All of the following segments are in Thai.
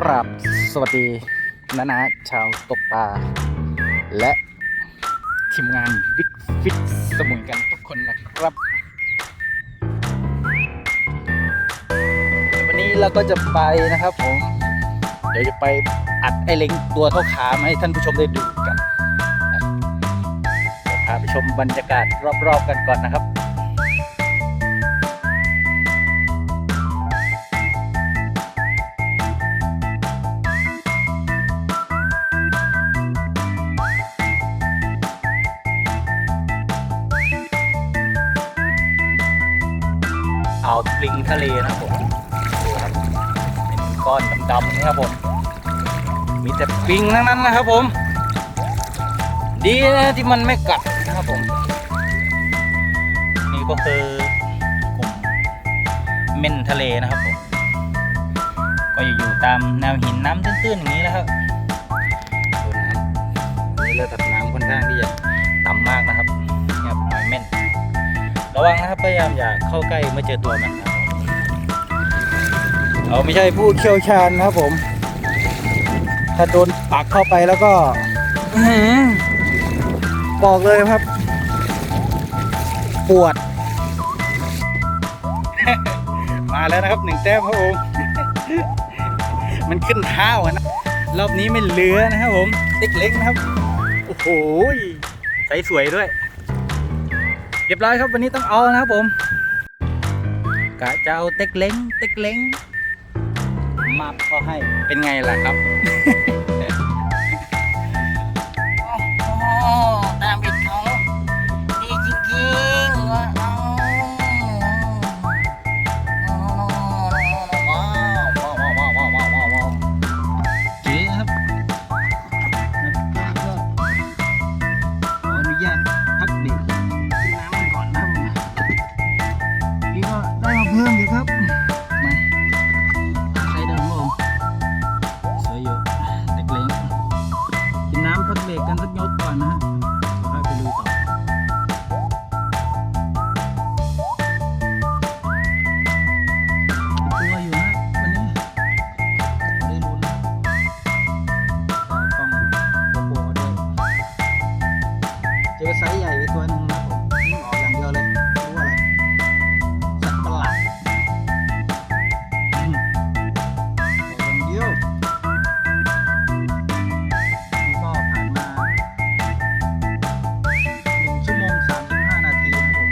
ปราบสวัสดีนะนะชาวตกปลาและทีมงานบิ๊กฟิตสมุนกันทุกคนนะครับ วันนี้เราก็จะไปนะครับผม เดี๋ยวจะไปอัดไอเล็งตัวเท่าขามาให้ท่านผู้ชมได้ดูกันเดี๋ยวพาไปชมบรรยากาศรอบๆกันก่อนนะครับ อ่าวปลิงทะเลนะครับผมดูครับเป็นก้อนดำๆนะครับผม มีแต่ปลิงทั้งนั้นนะครับผม ดีนะที่มันไม่กัดนะครับผม นี่ก็คือกลุ่มเม่นทะเลนะครับผม ก็อยู่ตามแนวหินน้ำตื้นๆอย่างนี้แล้วครับดูน้นนี้ระดับน้ำค่อนข้างที่จะต่ำมากนะครับเนี่ยหอยเม่น ระวังนะครับพยายามอย่าเข้าใกล้เมื่อเจอตัวมันนะครับเราไม่ใช่ผู้เชี่ยวชาญนะครับผม ถ้าโดนปักเข้าไปแล้วก็อื้อหือบอกเลยครับ ปวด มาแล้วนะครับหนึ่งแต้มครับผมมันขึ้นเท้าอะนะ รอบนี้ไม่เหลือนะครับผมติ๊กเล็กนะครับ โอ้โหใสสวยด้วย เรียบร้อยครับวันนี้ต้องเอานะครับผมกะจะเอาเต็กเล้งเต็กเล้งมาก็ให้เป็นไงล่ะครับ ไซส์ใหญ่ไปตัวหนึ่งนะผมวิ่งออกอย่างเดียวเลยรู้อะไรสัตว์ประหลาดออกอย่างเดียวนี่ก็ผ่านมาหนึ่งชั่วโมงสามสิบห้านาทีนะผม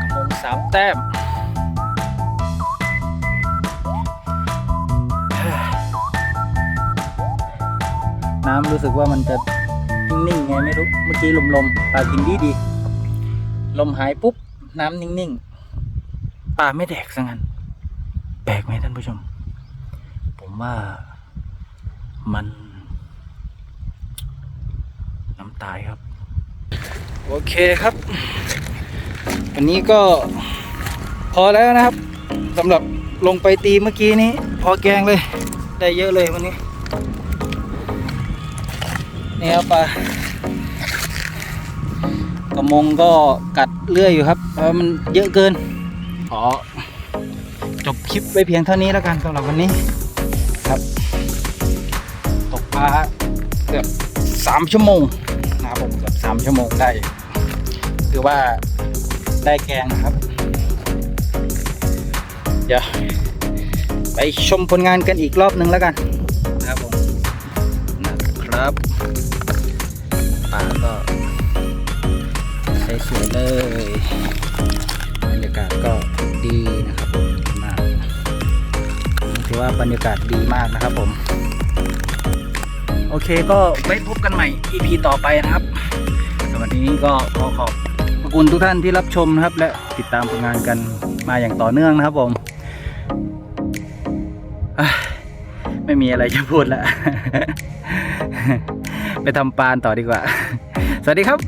กระมงสามแต้มน้ำรู้สึกว่ามันจะ นิ่งๆไงไม่รู้เมื่อกี้ลมลมๆปลากินดีดีลมหายปุ๊บน้ำนิ่งๆปลาไม่แดกซะงั้นแปลกไหมท่านผู้ชม ผมว่ามันน้ำตายครับ โอเคครับ วันนี้ก็พอแล้วนะครับสำหรับลงไปตีเมื่อกี้นี้ พอแกงเลย ได้เยอะเลยวันนี้ นี่ครับปลากระมงก็กัดเลื่อยอยู่ครับเพราะมันเยอะเกินขอจบคลิปไว้เพียงเท่านี้แล้วกันสำหรับวันนี้ครับ ตกปลาเกือบสามชั่วโมงนะครับผมเกือบสามชั่วโมงได้คือว่าได้แกงนะครับ เดี๋ยวไปชมผลงานกันอีกรอบหนึ่งแล้วกันนะครับผมนะครับ สวยเลยบรรยากาศก็ดีนะครับผมดีมากถือว่าบรรยากาศดีมากนะครับผม โอเคก็ไว้พบกันใหม่ EP ต่อไปนะครับสำหรับวันนี้ก็ขอขอบพระคุณทุกท่านที่รับชมนะครับ และติดตามผลงานกันมาอย่างต่อเนื่องนะครับผมไม่มีอะไรจะพูดแล้วไปทำปานต่อดีกว่า สวัสดีครับ